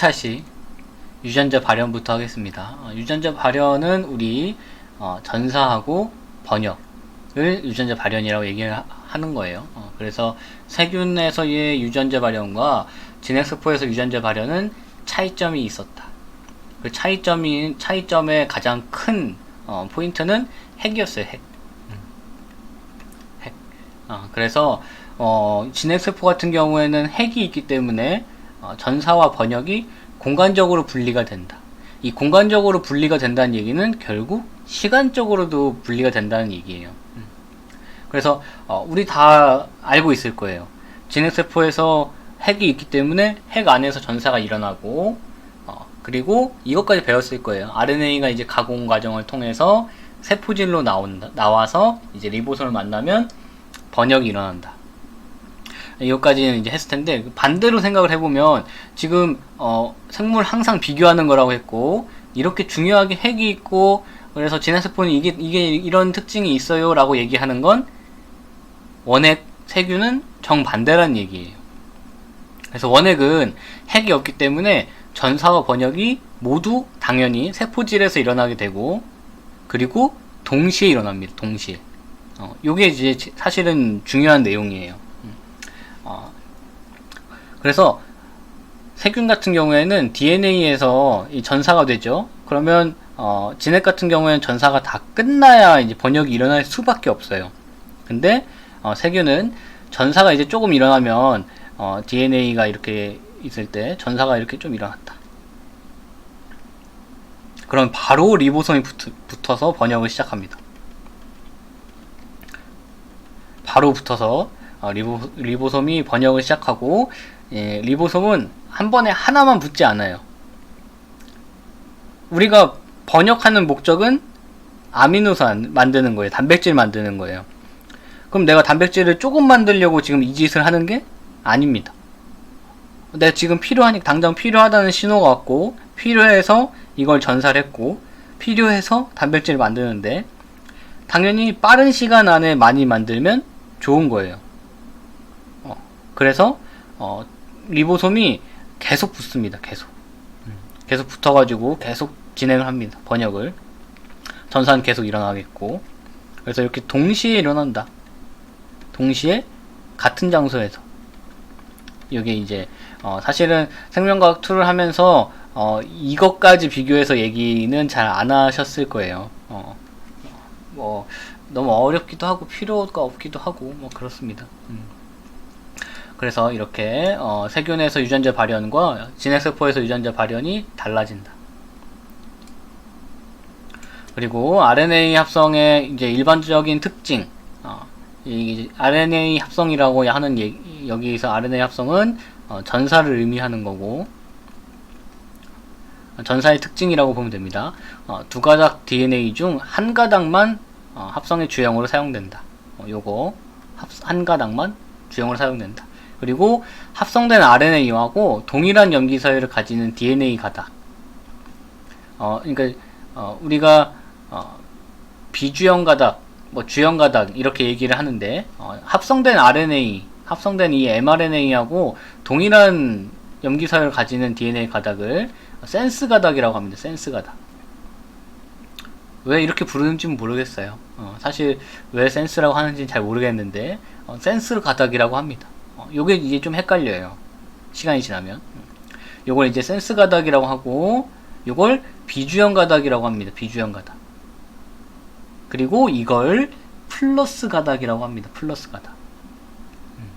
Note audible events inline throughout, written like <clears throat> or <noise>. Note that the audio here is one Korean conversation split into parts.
2차식 유전자 발현부터 하겠습니다. 어, 유전자 발현은 우리 어, 전사하고 번역을 유전자 발현이라고 얘기를 하- 하는 거예요. 어, 그래서 세균에서의 유전자 발현과 진핵세포에서 유전자 발현은 차이점이 있었다. 그 차이점이 차이점의 가장 큰 어, 포인트는 핵이었어요. 핵. 음. 핵. 어, 그래서 어, 진핵세포 같은 경우에는 핵이 있기 때문에 어, 전사와 번역이 공간적으로 분리가 된다. 이 공간적으로 분리가 된다는 얘기는 결국 시간적으로도 분리가 된다는 얘기예요. 음. 그래서 어, 우리 다 알고 있을 거예요. 진핵세포에서 핵이 있기 때문에 핵 안에서 전사가 일어나고 어, 그리고 이것까지 배웠을 거예요. RNA가 이제 가공 과정을 통해서 세포질로 나온다, 나와서 이제 리보솜을 만나면 번역이 일어난다. 이것까지는 이제 했을 텐데 반대로 생각을 해보면 지금 어, 생물 항상 비교하는 거라고 했고 이렇게 중요하게 핵이 있고 그래서 진화세포는 이게 이게 이런 특징이 있어요라고 얘기하는 건 원핵 세균은 정반대라는 얘기예요. 그래서 원핵은 핵이 없기 때문에 전사와 번역이 모두 당연히 세포질에서 일어나게 되고 그리고 동시에 일어납니다. 동시에. 어, 요게 이제 지- 사실은 중요한 내용이에요. 그래서 세균 같은 경우에는 DNA에서 이 전사가 되죠. 그러면 어, 진핵 같은 경우에는 전사가 다 끝나야 이제 번역이 일어날 수밖에 없어요. 근데 어, 세균은 전사가 이제 조금 일어나면 어, DNA가 이렇게 있을 때 전사가 이렇게 좀 일어났다. 그럼 바로 리보솜이 붙, 붙어서 번역을 시작합니다. 바로 붙어서 어, 리보, 리보솜이 번역을 시작하고 예, 리보솜은 한 번에 하나만 붙지 않아요. 우리가 번역하는 목적은 아미노산 만드는 거예요. 단백질 만드는 거예요. 그럼 내가 단백질을 조금 만들려고 지금 이 짓을 하는 게 아닙니다. 내가 지금 필요하니 당장 필요하다는 신호가 왔고 필요해서 이걸 전사를 했고 필요해서 단백질을 만드는데 당연히 빠른 시간 안에 많이 만들면 좋은 거예요. 어, 그래서 어, 리보솜이 계속 붙습니다. 계속 음, 계속 붙어가지고 계속 진행을 합니다. 번역을 전사는 계속 일어나겠고 그래서 이렇게 동시에 일어난다. 동시에 같은 장소에서 이게 이제 어, 사실은 생명과학 툴을 하면서 어, 이것까지 비교해서 얘기는 잘 안 하셨을 거예요. 어, 뭐 너무 어렵기도 하고 필요가 없기도 하고 뭐 그렇습니다. 음. 그래서 이렇게 어, 세균에서 유전자 발현과 진핵세포에서 유전자 발현이 달라진다. 그리고 RNA 합성의 이제 일반적인 특징, 어, 이 RNA 합성이라고 하는 얘기, 여기서 RNA 합성은 어, 전사를 의미하는 거고 어, 전사의 특징이라고 보면 됩니다. 어, 두 가닥 DNA 중 한 가닥만 어, 합성의 주형으로 사용된다. 어, 요거 합, 한 가닥만 주형으로 사용된다. 그리고 합성된 RNA하고 동일한 염기 서열을 가지는 DNA 가닥. 어, 그러니까 어, 우리가 어, 비주형 가닥, 뭐 주형 가닥 이렇게 얘기를 하는데 어, 합성된 RNA, 합성된 이 mRNA하고 동일한 염기 서열을 가지는 DNA 가닥을 센스 가닥이라고 합니다. 센스 가닥. 왜 이렇게 부르는지는 모르겠어요. 어, 사실 왜 센스라고 하는지는 잘 모르겠는데 어, 센스 가닥이라고 합니다. 어, 요게 이제 좀 헷갈려요. 시간이 지나면. 음. 요걸 이제 센스 가닥이라고 하고 요걸 비주형 가닥이라고 합니다. 비주형 가닥. 그리고 이걸 플러스 가닥이라고 합니다. 플러스 가닥. 음.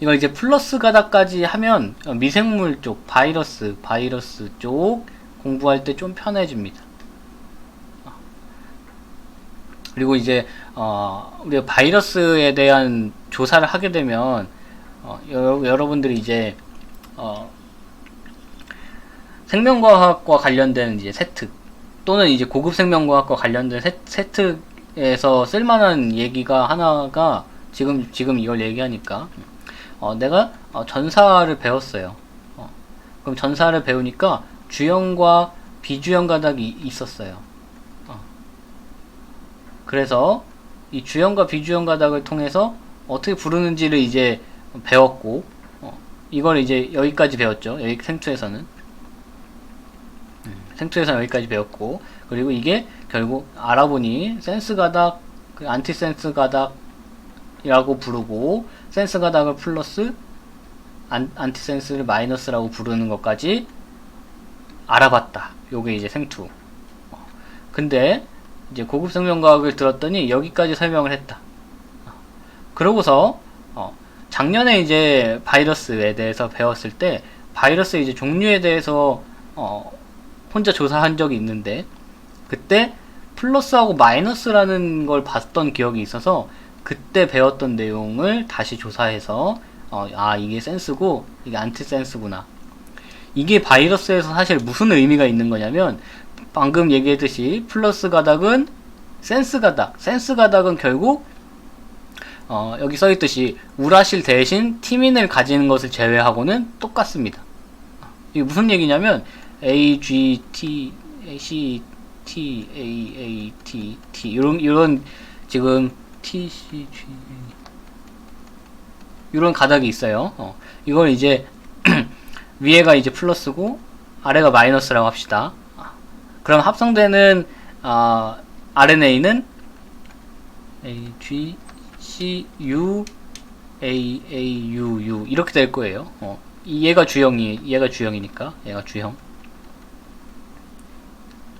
이걸 이제 플러스 가닥까지 하면 어, 미생물 쪽, 바이러스, 바이러스 쪽 공부할 때 좀 편해집니다. 어. 그리고 이제 어, 우리가 바이러스에 대한 조사를 하게 되면 어, 여러, 여러 분들이 이제 어, 생명과학과 관련된 이제 세특 또는 이제 고급 생명과학과 관련된 세, 세특에서 쓸만한 얘기가 하나가 지금 지금 이걸 얘기하니까 어, 내가 어, 전사를 배웠어요. 어, 그럼 전사를 배우니까 주형과 비주형 가닥이 있었어요. 어. 그래서 이 주형과 비주형 가닥을 통해서 어떻게 부르는지를 이제 배웠고 어, 이걸 이제 여기까지 배웠죠. 여기 생투에서는. 음, 생투에서는 여기까지 배웠고, 그리고 이게 결국 알아보니 센스 가닥, 그 안티 센스 가닥이라고 부르고, 센스 가닥을 플러스, 안, 안티 센스를 마이너스라고 부르는 것까지 알아봤다. 요게 이제 생투. 어, 근데, 이제 고급 생명과학을 들었더니 여기까지 설명을 했다. 어, 그러고서, 어, 작년에 이제 바이러스에 대해서 배웠을 때 바이러스 이제 종류에 대해서 어 혼자 조사한 적이 있는데 그때 플러스하고 마이너스라는 걸 봤던 기억이 있어서 그때 배웠던 내용을 다시 조사해서 어, 아 이게 센스고 이게 안티 센스구나 이게 바이러스에서 사실 무슨 의미가 있는 거냐면 방금 얘기했듯이 플러스 가닥은 센스 가닥 센스 가닥은 결국 어, 여기 써 있듯이 우라실 대신 티민을 가지는 것을 제외하고는 똑같습니다. 이게 무슨 얘기냐면 A, G, T, C, T, A, A, T, T 이런 이런 지금 T, C, G 이런 가닥이 있어요. 어, 이걸 이제 <clears throat> 위에가 이제 플러스고 아래가 마이너스라고 합시다. 그럼 합성되는 어, RNA는 A, G, C, U, A, A, U, U 이렇게 될 거예요. 어, 이 얘가 주형이 얘가 주형이니까 얘가 주형.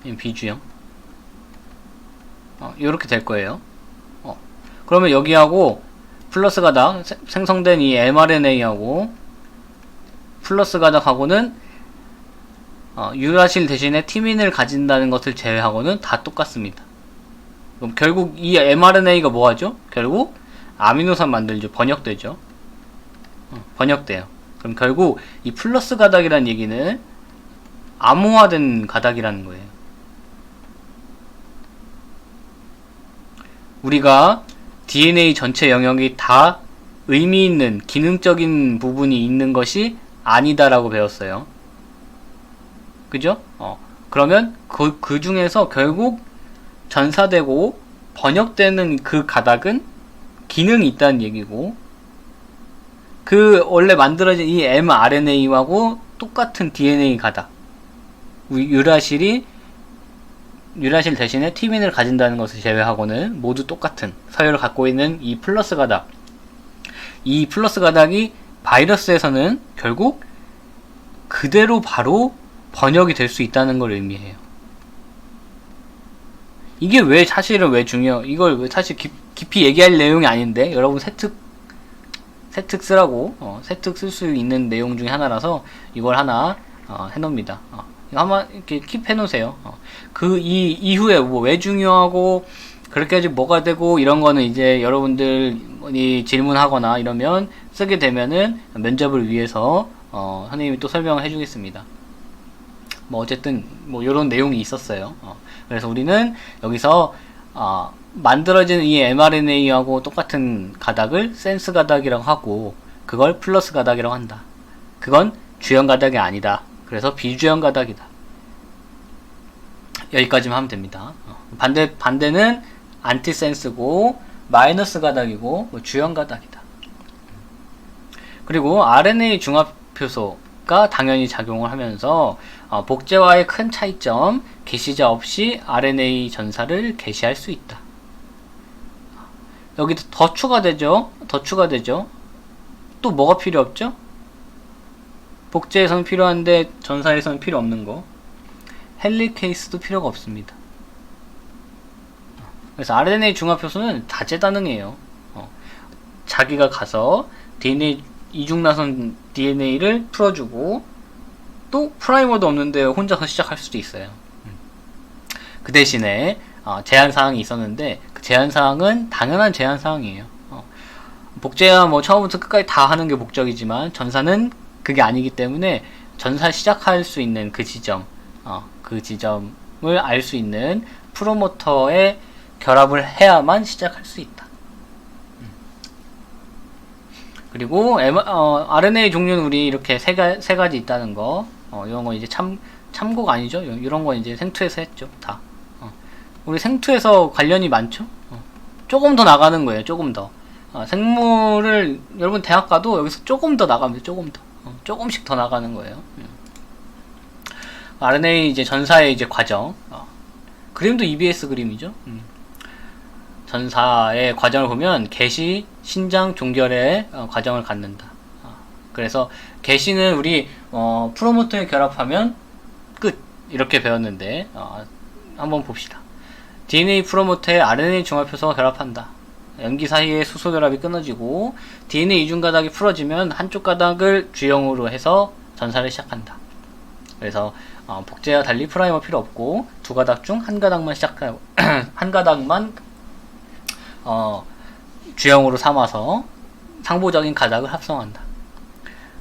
비주형. 어, 이렇게 될 거예요. 어, 그러면 여기하고 플러스 가닥 세- 생성된 이 mRNA하고 플러스 가닥하고는 어, 유라실 대신에 티민을 가진다는 것을 제외하고는 다 똑같습니다. 그럼 결국 이 mRNA가 뭐하죠? 결국 아미노산 만들죠. 번역되죠. 어, 번역돼요. 그럼 결국 이 플러스 가닥이라는 얘기는 암호화된 가닥이라는 거예요. 우리가 DNA 전체 영역이 다 의미 있는 기능적인 부분이 있는 것이 아니다라고 배웠어요. 그죠? 어. 그러면 그, 그 중에서 결국 전사되고 번역되는 그 가닥은 기능이 있다는 얘기고 그 원래 만들어진 이 mRNA하고 똑같은 DNA 가닥 우- 유라실이 유라실 대신에 티민을 가진다는 것을 제외하고는 모두 똑같은 서열을 갖고 있는 이 플러스 가닥 이 플러스 가닥이 바이러스에서는 결국 그대로 바로 번역이 될 수 있다는 걸 의미해요. 이게 왜 사실은 왜 중요? 이걸 왜 사실 깊, 깊이 얘기할 내용이 아닌데 여러분 세특 세특 쓰라고 어, 세특 쓸 수 있는 내용 중에 하나라서 이걸 하나 어, 해놓습니다. 어, 한번 이렇게 킵 해놓으세요. 어, 그이 이후에 뭐 왜 중요하고 그렇게까지 뭐가 되고 이런 거는 이제 여러분들이 질문하거나 이러면 쓰게 되면은 면접을 위해서 어, 선생님이 또 설명을 해주겠습니다. 뭐 어쨌든 뭐 이런 내용이 있었어요. 어, 그래서 우리는 여기서 어, 만들어진 이 mRNA하고 똑같은 가닥을 센스 가닥이라고 하고 그걸 플러스 가닥이라고 한다. 그건 주형 가닥이 아니다. 그래서 비주형 가닥이다. 여기까지만 하면 됩니다. 어, 반대 반대는 안티센스고 마이너스 가닥이고 뭐 주형 가닥이다. 그리고 RNA 중합 효소가 당연히 작용을 하면서 어, 복제와의 큰 차이점, 게시자 없이 RNA 전사를 게시할 수 있다. 여기 더 추가되죠? 더 추가되죠? 또 뭐가 필요 없죠? 복제에서는 필요한데 전사에서는 필요 없는 거. 헬리케이스도 필요가 없습니다. 그래서 RNA 중합 효소는 다재다능해요. 어, 자기가 가서 DNA 이중나선 DNA를 풀어주고 또 프라이머도 없는데 혼자서 시작할 수도 있어요. 음. 그 대신에 어, 제한 사항이 있었는데 그 제한 사항은 당연한 제한 사항이에요. 어, 복제야 뭐 처음부터 끝까지 다 하는 게 목적이지만 전사는 그게 아니기 때문에 전사 시작할 수 있는 그 지점, 어, 그 지점을 알 수 있는 프로모터에 결합을 해야만 시작할 수 있다. 그리고 M, 어, RNA 종류는 우리 이렇게 세, 가, 세 가지 있다는 거, 어, 이런 거 이제 참, 참고가 아니죠? 요- 이런 거 이제 생투에서 했죠, 다. 어. 우리 생투에서 관련이 많죠? 어. 조금 더 나가는 거예요, 조금 더. 어, 생물을, 여러분 대학 가도 여기서 조금 더 나갑니다, 조금 더. 조금씩 더 나가는 거예요. 음. RNA 이제 전사의 이제 과정. 어. 그림도 EBS 그림이죠. 음. 전사의 과정을 보면 개시, 신장, 종결의 어, 과정을 갖는다. 어. 그래서 개시는 우리 어, 프로모터에 결합하면 끝 이렇게 배웠는데 어, 한번 봅시다. DNA 프로모터에 RNA 중합효소가 결합한다. 염기 사이에 수소 결합이 끊어지고 DNA 이중 가닥이 풀어지면 한쪽 가닥을 주형으로 해서 전사를 시작한다. 그래서 어, 복제와 달리 프라이머 필요 없고 두 가닥 중 한 가닥만 시작하고 <clears throat> 한 가닥만 어, 주형으로 삼아서 상보적인 가닥을 합성한다.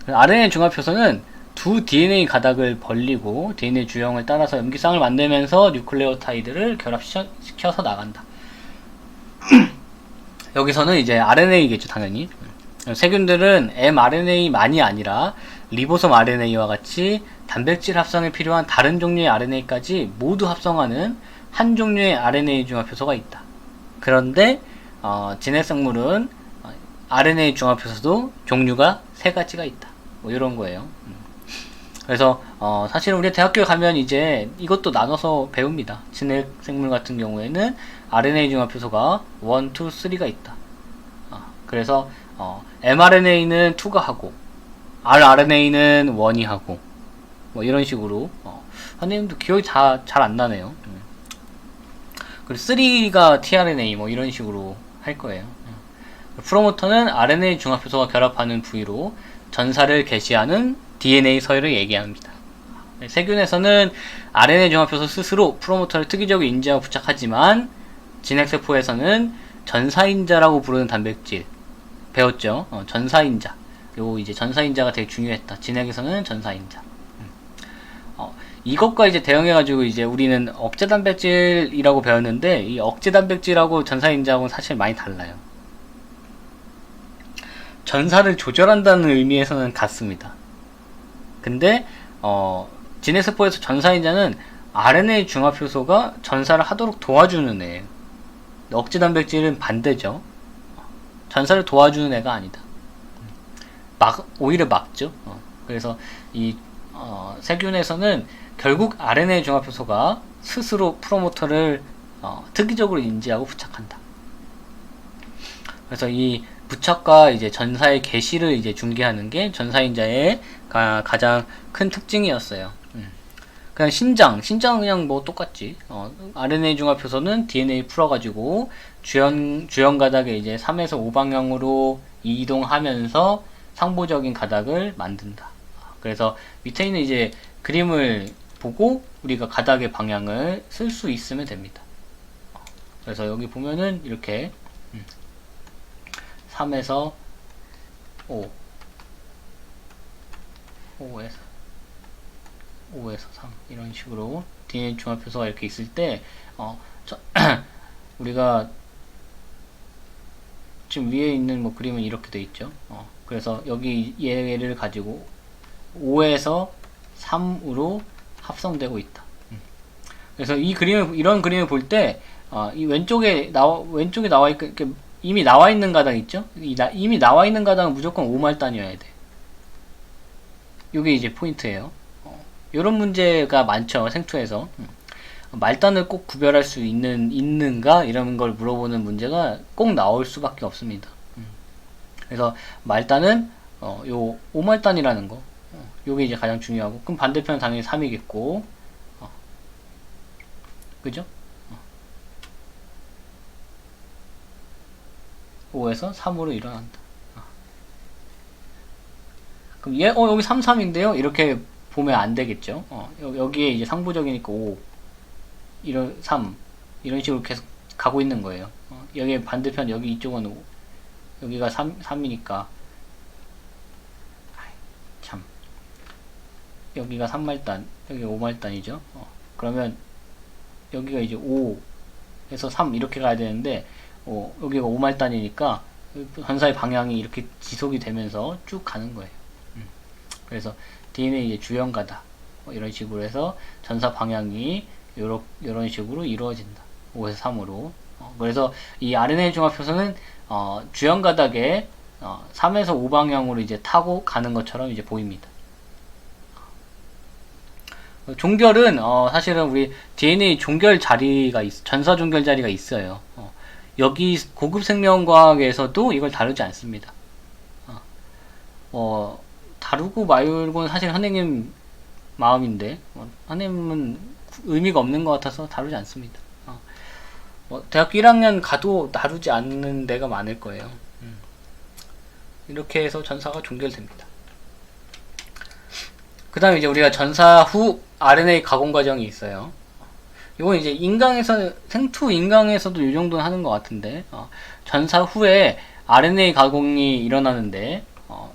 RNA 중합효소는 두 DNA 가닥을 벌리고 DNA 주형을 따라서 염기쌍을 만들면서 뉴클레오타이드를 결합시켜서 나간다. <clears throat> 여기서는 이제 RNA겠죠, 당연히. 세균들은 mRNA만이 아니라 리보솜 RNA와 같이 단백질 합성에 필요한 다른 종류의 RNA까지 모두 합성하는 한 종류의 RNA 중합효소가 있다. 그런데 어, 진해생물은 어, RNA 중합효소도 종류가 세 가지가 있다. 뭐 이런 거예요. 음. 그래서 어, 사실 우리 대학교에 가면 이제 이것도 나눠서 배웁니다. 진핵 생물 같은 경우에는 RNA 중합효소가 1, 2, 3가 있다. 어, 그래서 어, mRNA는 2가 하고 rRNA는 1이 하고 뭐 이런 식으로 어, 선생님도 기억이 잘안 나네요. 음. 그리고 3가 tRNA 뭐 이런 식으로 할 거예요. 음. 프로모터는 RNA 중합효소가 결합하는 부위로 전사를 개시하는 DNA 서열을 얘기합니다. 네, 세균에서는 RNA 중합효소 스스로 프로모터를 특이적으로 인지하고 부착하지만 진핵세포에서는 전사인자라고 부르는 단백질 배웠죠? 어, 전사인자. 요 이제 전사인자가 되게 중요했다. 진핵에서는 전사인자. 음. 어, 이것과 이제 대응해가지고 이제 우리는 억제 단백질이라고 배웠는데 이 억제 단백질하고 전사인자하고는 사실 많이 달라요. 전사를 조절한다는 의미에서는 같습니다. 근데 어, 진해세포에서 전사인자는 RNA 중합 효소가 전사를 하도록 도와주는 애예요. 억제 단백질은 반대죠. 전사를 도와주는 애가 아니다. 막 오히려 막죠. 어, 그래서 이 어, 세균에서는 결국 RNA 중합 효소가 스스로 프로모터를 어, 특이적으로 인지하고 부착한다. 그래서 이 부착과 이제 전사의 개시를 이제 중개하는 게 전사인자의 가, 가장 큰 특징이었어요. 음. 그냥 신장, 신장은 그냥 뭐 똑같지. 어, RNA 중합효소는 DNA 풀어가지고 주연 주연 가닥에 이제 3에서 5 방향으로 이동하면서 상보적인 가닥을 만든다. 그래서 밑에 있는 이제 그림을 보고 우리가 가닥의 방향을 쓸 수 있으면 됩니다. 그래서 여기 보면은 이렇게 3에서 5 5에서 5에서 3 이런 식으로 DNA 중합효소가 이렇게 있을 때 어, 저, <clears throat> 우리가 지금 위에 있는 뭐 그림은 이렇게 돼 있죠. 어, 그래서 여기 얘를 가지고 5에서 3으로 합성되고 있다. 음. 그래서 이 그림을 이런 그림을 볼때 어, 이 왼쪽에 나와 왼쪽에 나와 있 이렇게 이미 나와 있는 가당 있죠? 이미 나와 있는 가당은 무조건 5말단이어야 돼. 이게 이제 포인트예요. 어, 이런 문제가 많죠 생투에서 음. 말단을 꼭 구별할 수 있는 있는가 이런 걸 물어보는 문제가 꼭 나올 수밖에 없습니다. 음. 그래서 말단은 어, 요 5말단이라는 거, 어, 요게 이제 가장 중요하고, 그럼 반대편은 당연히 3이겠고, 어. 그죠? 5에서 3으로 일어난다. 어. 그럼 얘, 어, 여기 3, 3인데요? 이렇게 보면 안 되겠죠? 어, 여기에 이제 상부적이니까 5, 이런, 3, 이런 식으로 계속 가고 있는 거예요. 어, 여기 반대편, 여기 이쪽은 5, 여기가 3, 3이니까. 참. 여기가 3말단, 여기 5말단이죠? 어, 그러면 여기가 이제 5에서 3 이렇게 가야 되는데, 어, 여기가 5말단이니까 전사의 방향이 이렇게 지속이 되면서 쭉 가는 거예요. 음. 그래서 DNA 이제 주연가다. 뭐 이런 식으로 해서 전사 방향이 요런, 요런 식으로 이루어진다. 5에서 3으로. 어, 그래서 이 RNA 중합효소는 어, 주연 가닥에 어, 3에서 5 방향으로 이제 타고 가는 것처럼 이제 보입니다. 어, 종결은 어, 사실은 우리 DNA 종결 자리가 있, 전사 종결 자리가 있어요. 어, 여기 고급 생명과학에서도 이걸 다루지 않습니다. 어, 어, 다루고 말고는 사실 선생님 마음인데 어, 선생님은 의미가 없는 것 같아서 다루지 않습니다. 어, 뭐 대학교 1학년 가도 다루지 않는 데가 많을 거예요. 음. 이렇게 해서 전사가 종결됩니다. 그 다음에 이제 우리가 전사 후 RNA 가공 과정이 있어요. 이건 이제 인강에서, 생투 인강에서도 이 정도는 하는 것 같은데, 어, 전사 후에 RNA 가공이 일어나는데, 어,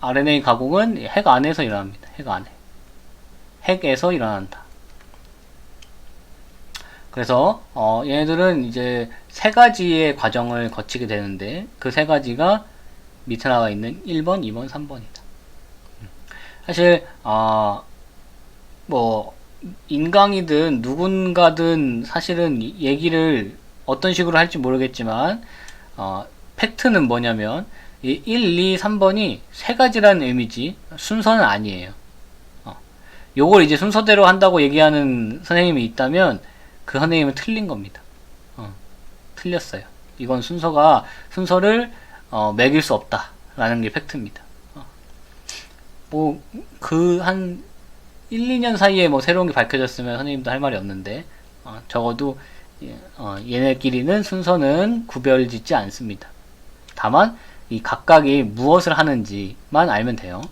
RNA 가공은 핵 안에서 일어납니다. 핵 안에. 핵에서 일어난다. 그래서, 어, 얘네들은 이제 세 가지의 과정을 거치게 되는데, 그 세 가지가 밑에 나와 있는 1번, 2번, 3번이다. 사실 어, 뭐 인강이든 누군가든 사실은 이 얘기를 어떤 식으로 할지 모르겠지만 어, 팩트는 뭐냐면 이 1, 2, 3번이 세 가지라는 의미지 순서는 아니에요. 어, 요걸 이제 순서대로 한다고 얘기하는 선생님이 있다면 그 선생님은 틀린 겁니다. 어, 틀렸어요. 이건 순서가 순서를 어, 매길 수 없다라는 게 팩트입니다. 뭐그한 1, 2년 사이에 뭐 새로운 게 밝혀졌으면 선생님도 할 말이 없는데 어, 적어도 예, 어, 얘네끼리는 순서는 구별 짓지 않습니다. 다만 이 각각이 무엇을 하는지만 알면 돼요.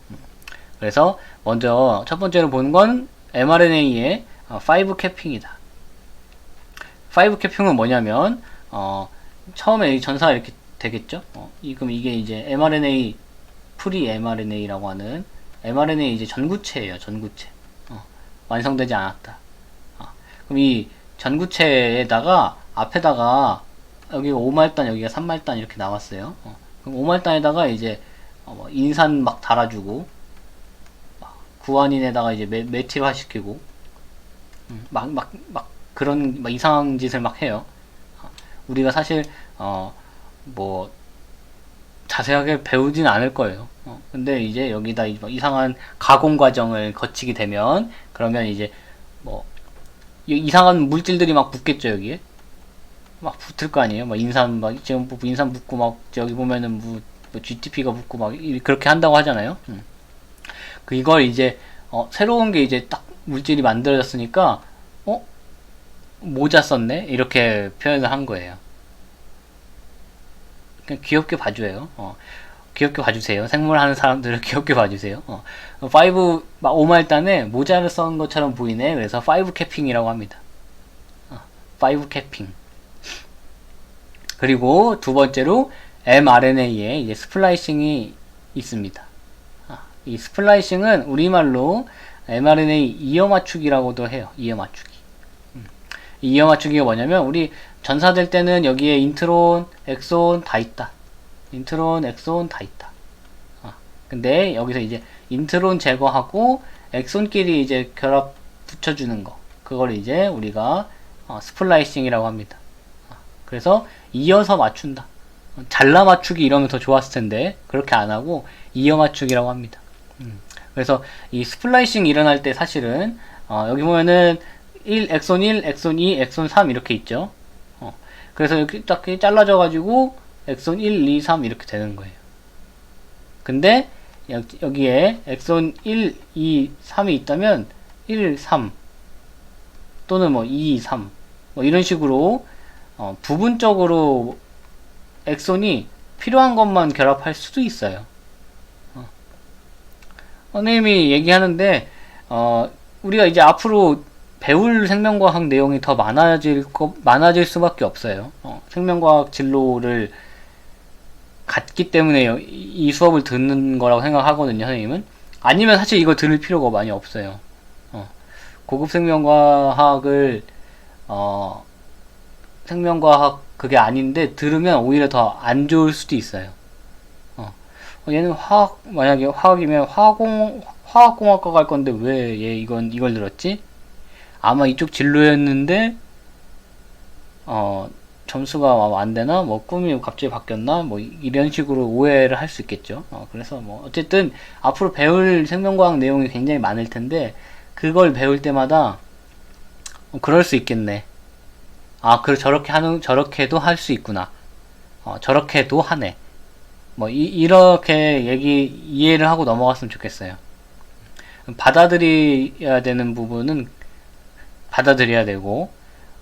그래서 먼저 첫 번째로 보는 건 mRNA의 5 캐핑이다. 5 캐핑은 뭐냐면 어, 처음에 전사가 이렇게 되겠죠. 어, 이, 그럼 이게 이제 mRNA 프리 mRNA라고 하는 mRNA 이제 전구체예요. 전구체. 어, 완성되지 않았다. 어, 그럼 이 전구체에다가 앞에다가 여기가 5말단 여기가 3말단 이렇게 나왔어요. 어, 그럼 5말단에다가 이제 어, 뭐 인산 막 달아주고 구안인에다가 이제 메, 메틸화 시키고 막막 막 그런 막 이상한 짓을 막 해요. 어, 우리가 사실 어 뭐 자세하게 배우진 않을 거예요. 어, 근데 이제 여기다 이상한 가공 과정을 거치게 되면 그러면 이제 뭐 이상한 물질들이 막 붙겠죠 여기에 막 붙을 거 아니에요. 막 인산 막 지금 뭐 인산 붙고 막 저기 보면은 뭐, 뭐 GTP가 붙고 막 그렇게 한다고 하잖아요. 음. 그 이걸 이제 어, 새로운 게 이제 딱 물질이 만들어졌으니까 어 모자 썼네 이렇게 표현을 한 거예요. 그냥 귀엽게 봐줘요. 어, 귀엽게 봐주세요. 생물 하는 사람들을 <laughs> 귀엽게 봐주세요. 어, 5, 5말단에 모자를 써는 것처럼 보이네. 그래서 5 캐핑이라고 합니다. 어, 5 캐핑. 그리고 두 번째로 mRNA에 이제 스플라이싱이 있습니다. 아, 이 스플라이싱은 우리말로 mRNA 이어 맞추기라고도 해요. 이어 맞추기. 음. 이어 맞추기가 뭐냐면 우리 전사될 때는 여기에 인트론, 엑손 다 있다. 인트론, 엑손 다 있다. 어. 근데 여기서 이제 인트론 제거하고 엑손끼리 이제 결합 붙여주는 거. 그걸 이제 우리가 어, 스플라이싱이라고 합니다. 어. 그래서 이어서 맞춘다. 잘라 맞추기 이러면 더 좋았을 텐데 그렇게 안 하고 이어 맞추기라고 합니다. 음. 그래서 이 스플라이싱 일어날 때 사실은 어, 여기 보면은 1, 엑손 1, 엑손 2, 엑손 3 이렇게 있죠. 그래서 이렇게 딱 잘라져 가지고 엑손 1, 2, 3 이렇게 되는 거예요. 근데 여기에 엑손 1, 2, 3이 있다면 1, 3 또는 뭐 2, 3 뭐 이런 식으로 어 부분적으로 엑손이 필요한 것만 결합할 수도 있어요. 어. 선생님이 얘기하는데 어 우리가 이제 앞으로 배울 생명과학 내용이 더 많아질 거, 많아질 수밖에 없어요. 어, 생명과학 진로를 갖기 때문에 이 수업을 듣는 거라고 생각하거든요, 선생님은. 아니면 사실 이거 들을 필요가 많이 없어요. 어, 고급 생명과학을, 어, 생명과학 그게 아닌데 들으면 오히려 더 안 좋을 수도 있어요. 어, 얘는 화학, 만약에 화학이면 화공, 화학공학과 갈 건데 왜 얘 이건, 이걸 들었지? 아마 이쪽 진로였는데 어 점수가 안 되나 뭐 꿈이 갑자기 바뀌었나 뭐 이런 식으로 오해를 할 수 있겠죠. 어, 그래서 뭐 어쨌든 앞으로 배울 생명과학 내용이 굉장히 많을 텐데 그걸 배울 때마다 어, 그럴 수 있겠네. 아, 그 저렇게 하는 저렇게도 할 수 있구나. 어, 저렇게도 하네. 뭐 이, 이렇게 얘기 이해를 하고 넘어갔으면 좋겠어요. 받아들여야 되는 부분은 받아들여야 되고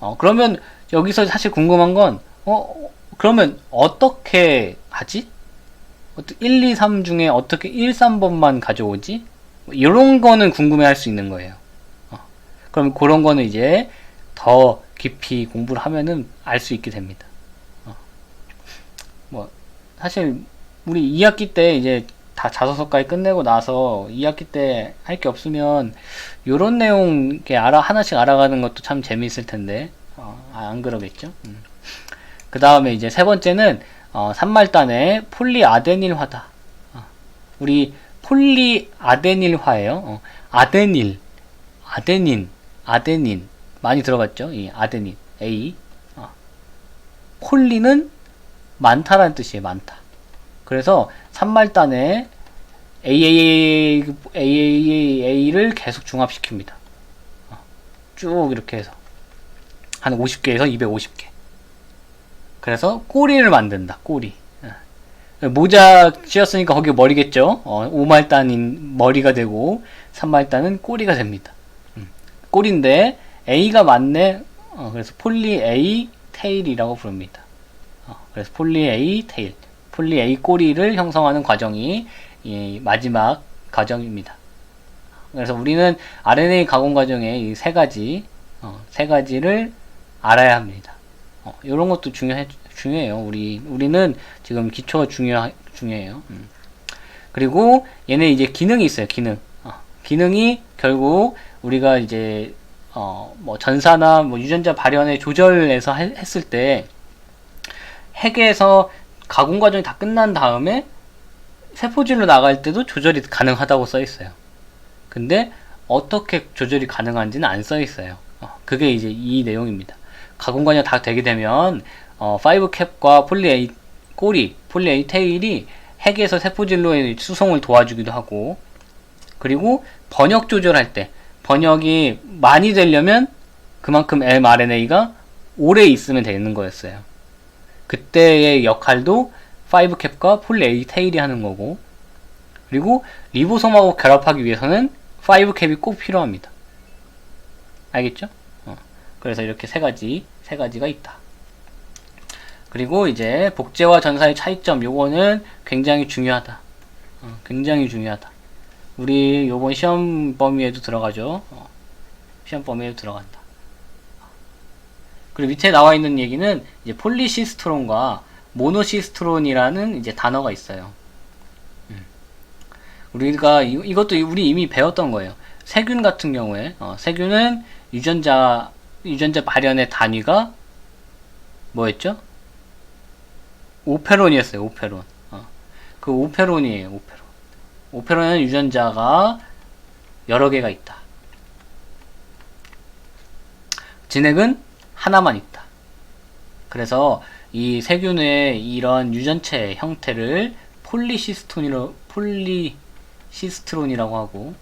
어, 그러면 여기서 사실 궁금한 건 어, 그러면 어떻게 하지? 1, 2, 3 중에 어떻게 1, 3번만 가져오지? 뭐 이런 거는 궁금해 할 수 있는 거예요. 어, 그럼 그런 거는 이제 더 깊이 공부를 하면은 알 수 있게 됩니다. 어, 뭐, 사실, 우리 2학기 때 이제 다 자소서까지 끝내고 나서 2학기 때 할 게 없으면 요런 내용 이렇게 알아, 하나씩 알아가는 것도 참 재미있을 텐데, 어, 아, 안 그러겠죠? 음. 그 다음에 이제 세 번째는, 어, 산말단의 폴리아데닐화다. 어, 우리 폴리아데닐화예요. 어, 아데닐, 아데닌, 아데닌 많이 들어봤죠? 이 아데닌, A. 어. 폴리는 많다라는 뜻이에요. 많다. 그래서 산말단에 AAA, AAA를 계속 중합시킵니다. 어. 쭉 이렇게 해서 한 50개에서 250개. 그래서 꼬리를 만든다. 꼬리. 어. 모자 씌었으니까 거기 머리겠죠. 어, 오말단인 머리가 되고 산말단은 꼬리가 됩니다. 음. 꼬리인데 A가 맞네. 어, 그래서 폴리 A 테일이라고 부릅니다. 어, 그래서 폴리 A 테일, 폴리 A 꼬리를 형성하는 과정이 이 마지막 과정입니다. 그래서 우리는 RNA 가공 과정의 이세 가지, 어, 세 가지를 알아야 합니다. 어, 이런 것도 중요해, 중요해요. 우리, 우리는 지금 기초가 중요, 중요해요. 음. 그리고 얘네 이제 기능이 있어요, 기능. 어, 기능이 결국 우리가 이제 어, 뭐 전사나 뭐 유전자 발현의 조절에서 해, 했을 때 핵에서 가공 과정이 다 끝난 다음에 세포질로 나갈 때도 조절이 가능하다고 써 있어요. 근데 어떻게 조절이 가능한지는 안 써 있어요. 어, 그게 이제 이 내용입니다. 가공 과정 다 되게 되면 어, 5캡과 폴리 A 꼬리, 폴리 A 테일이 핵에서 세포질로의 수송을 도와주기도 하고 그리고 번역 조절할 때 번역이 많이 되려면 그만큼 mRNA가 오래 있으면 되는 거였어요. 그때의 역할도 5캡과 폴리 A 테일이 하는 거고 그리고 리보솜하고 결합하기 위해서는 5캡이 꼭 필요합니다. 알겠죠? 어. 그래서 이렇게 세 가지, 세 가지가 있다. 그리고 이제 복제와 전사의 차이점, 요거는 굉장히 중요하다. 어, 굉장히 중요하다. 우리 요번 시험 범위에도 들어가죠. 어, 시험 범위에도 들어간다. 그리고 밑에 나와 있는 얘기는 이제 폴리시스트론과 모노시스트론이라는 이제 단어가 있어요. 음. 우리가 이, 이것도 우리 이미 배웠던 거예요. 세균 같은 경우에 어, 세균은 유전자 유전자 발현의 단위가 뭐였죠? 오페론이었어요. 오페론. 어. 그 오페론이에요. 오페론. 오페론에는 유전자가 여러 개가 있다. 진액은 하나만 있다. 그래서 이 세균의 이런 유전체 형태를 폴리시스톤이로 폴리시스트론이라고 하고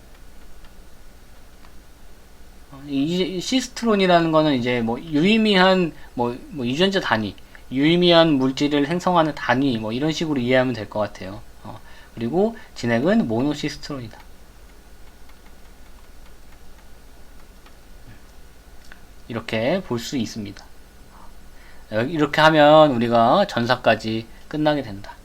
이 시스트론이라는 거는 이제 뭐 유의미한 뭐, 뭐 유전자 단위, 유의미한 물질을 생성하는 단위 뭐 이런 식으로 이해하면 될 것 같아요. 어, 그리고 진액은 모노시스트론이다. 이렇게 볼 수 있습니다. 이렇게 하면 우리가 전사까지 끝나게 된다. 어,